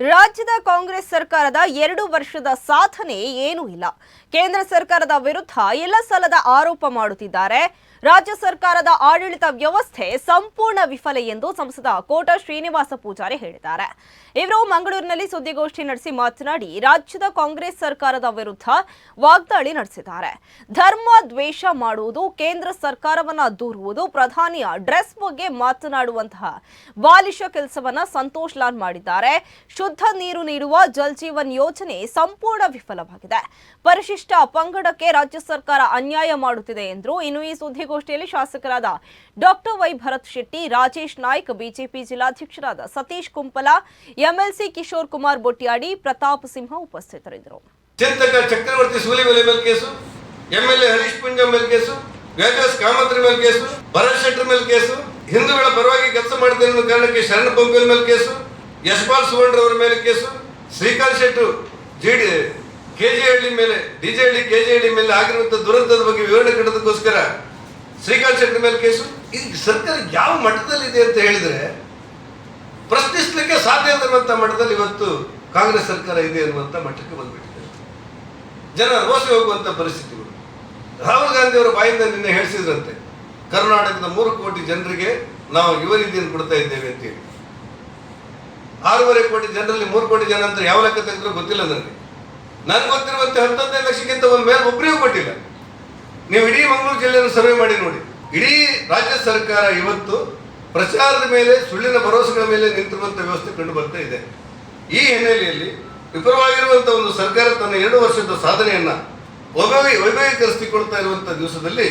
ರಾಜ್ಯದ ಕಾಂಗ್ರೆಸ್ ಸರ್ಕಾರದ ಎರಡು ವರ್ಷದ ಸಾಧನೆ ಏನೂ ಇಲ್ಲ. ಕೇಂದ್ರ ಸರ್ಕಾರದ ವಿರುದ್ಧ ಎಲ್ಲ ಸಲದ ಆರೋಪ ಮಾಡುತ್ತಿದ್ದಾರೆ. ರಾಜ್ಯ ಸರ್ಕಾರದ ಆಡಳಿತ ವ್ಯವಸ್ಥೆ ಸಂಪೂರ್ಣ ವಿಫಲ ಎಂದು ಸಂಸದ ಕೋಟ ಶ್ರೀನಿವಾಸ ಪೂಜಾರಿ ಹೇಳಿದ್ದಾರೆ. ಇವರು ಮಂಗಳೂರಿನಲ್ಲಿ ಸುದ್ದಿಗೋಷ್ಠಿ ನಡೆಸಿ ಮಾತನಾಡಿ, ರಾಜ್ಯದ ಕಾಂಗ್ರೆಸ್ ಸರ್ಕಾರದ ವಿರುದ್ಧ ವಾಗ್ದಾಳಿ ನಡೆಸಿದ್ದಾರೆ. ಧರ್ಮ ದ್ವೇಷ ಮಾಡುವುದು, ಕೇಂದ್ರ ಸರ್ಕಾರವನ್ನ ದೂರುವುದು ಪ್ರಧಾನಿಯ ಡ್ರೆಸ್ ಬಗ್ಗೆ ಮಾತನಾಡುವಂತಹ ಬಾಲಿಶ ಕೆಲಸವನ್ನ ಸಂತೋಷ್ ಲಾಲ್ ಮಾಡಿದ್ದಾರೆ. ಶುದ್ಧ ನೀರು ನೀಡುವ ಜಲ್ ಜೀವನ್ ಯೋಜನೆ ಸಂಪೂರ್ಣ ವಿಫಲವಾಗಿದೆ. ಪರಿಶಿಷ್ಟ ಪಂಗಡಕ್ಕೆ ರಾಜ್ಯ ಸರ್ಕಾರ ಅನ್ಯಾಯ ಮಾಡುತ್ತಿದೆ ಎಂದರು. ಇನ್ನು ಈ ಸುದ್ದಿಗೋಷ್ಠಿಯಲ್ಲಿ ಶಾಸಕರಾದ doctor Y. Bharath Shetty, Rajesh Naik, BJP ಜಿಲ್ಲಾಧ್ಯಕ್ಷರಾದ Satish Kumpala, MLC Kishore Kumar Bottiyadi Pratap Simha ಉಪಸ್ಥಿತರಿದ್ದರು. ಚಕ್ರವರ್ತಿ ಸೂಲಿಮಲೆ ಮೇಲೆ ಕೇಸು, ಎಂಎಲ್ಎ ಹರೀಶ್ ಪುಂಜ ಮೇಲೆ ಕೇಸು ಕಾಮತ್ರಿ ಮೇಲೆ ಕೇಸು, ಭರತ್ ಶೆಟ್ಟರ್ ಕೇಸು, ಹಿಂದೂಗಳ ಪರವಾಗಿ ಕೆಲಸ ಅನ್ನೋ ಕಾರಣಕ್ಕೆ ಶರಣ ಪೊಂಗಲ್ ಮೇಲೆ ಕೇಸು ಯಶ್ಪಾಲ್ ಸುವರ್ಣ ಅವರ ಮೇಲೆ ಕೇಸು, ಶ್ರೀಕಾಂತ್ ಶೆಟ್ಟು ಜಿ ಡಿ ಕೆಜಿಹಳ್ಳಿ ಮೇಲೆ, ಡಿಜೆಹಳ್ಳಿ, ಕೆಜಿಹಳ್ಳಿ ಮೇಲೆ ಆಗಿರುವಂತಹ ದುರಂತದ ಬಗ್ಗೆ ವಿವರಣೆ ಕೊಡೋದಕ್ಕೋಸ್ಕರ ಶ್ರೀಕಾಂತ್ ಶೆಟ್ಟಿ ಮೇಲೆ ಕೇಸು. ಈಗ ಸರ್ಕಾರ ಯಾವ ಮಟ್ಟದಲ್ಲಿದೆ ಅಂತ ಹೇಳಿದ್ರೆ ಪ್ರಶ್ನಿಸಲಿಕ್ಕೆ ಸಾಧ್ಯ ಅನ್ನುವಂಥ ಮಟ್ಟದಲ್ಲಿ ಇವತ್ತು ಕಾಂಗ್ರೆಸ್ ಸರ್ಕಾರ ಇದೆ ಅನ್ನುವಂಥ ಮಟ್ಟಕ್ಕೆ ಬಂದ್ಬಿಟ್ಟಿದೆ. ಜನ ರೋಸಿ ಹೋಗುವಂಥ ಪರಿಸ್ಥಿತಿಗಳು. ರಾಹುಲ್ ಗಾಂಧಿ ಅವರ ಬಾಯಿಂದ ನಿನ್ನೆ ಹೇಳಿಸಿದ್ರಂತೆ, ಕರ್ನಾಟಕದ ಮೂರು ಕೋಟಿ ಜನರಿಗೆ ನಾವು ಯುವ ನಿಧಿಯನ್ನು ಕೊಡ್ತಾ ಇದ್ದೇವೆ ಅಂತೇಳಿ ಆರೂವರೆ ಕೋಟಿ ಜನರಲ್ಲಿ ಮೂರು ಕೋಟಿ ಜನ ಅಂತ ಯಾವ ಲೆಕ್ಕ ತೆಗೆದ್ರು ಗೊತ್ತಿಲ್ಲ ನನಗೆ. ನನ್ಗೆ ಗೊತ್ತಿರುವಂತೆ ಹತ್ತೊಂದೈದು ಲಕ್ಷಕ್ಕಿಂತ ಒಂದು ಮೇಲೆ ಒಬ್ಬರಿಗೂ ಕೊಟ್ಟಿಲ್ಲ. ನೀವು ಇಡೀ ಮಂಗಳೂರು ಜಿಲ್ಲೆಯನ್ನು ಸರ್ವೆ ಮಾಡಿ ನೋಡಿ. ಇಡೀ ರಾಜ್ಯ ಸರ್ಕಾರ ಇವತ್ತು ಪ್ರಚಾರದ ಮೇಲೆ, ಸುಳ್ಳಿನ ಭರವಸೆಗಳ ಮೇಲೆ ನಿಂತಿರುವಂಥ ವ್ಯವಸ್ಥೆ ಕಂಡು ಬರ್ತಾ ಇದೆ. ಈ ಹಿನ್ನೆಲೆಯಲ್ಲಿ ವಿಫಲವಾಗಿರುವಂಥ ಒಂದು ಸರ್ಕಾರ ತನ್ನ ಎರಡು ವರ್ಷದ ಸಾಧನೆಯನ್ನ ವೈಭವಿ ವೈಭವೀಕರಿಸಿಕೊಳ್ತಾ ಇರುವಂಥ ದಿವಸದಲ್ಲಿ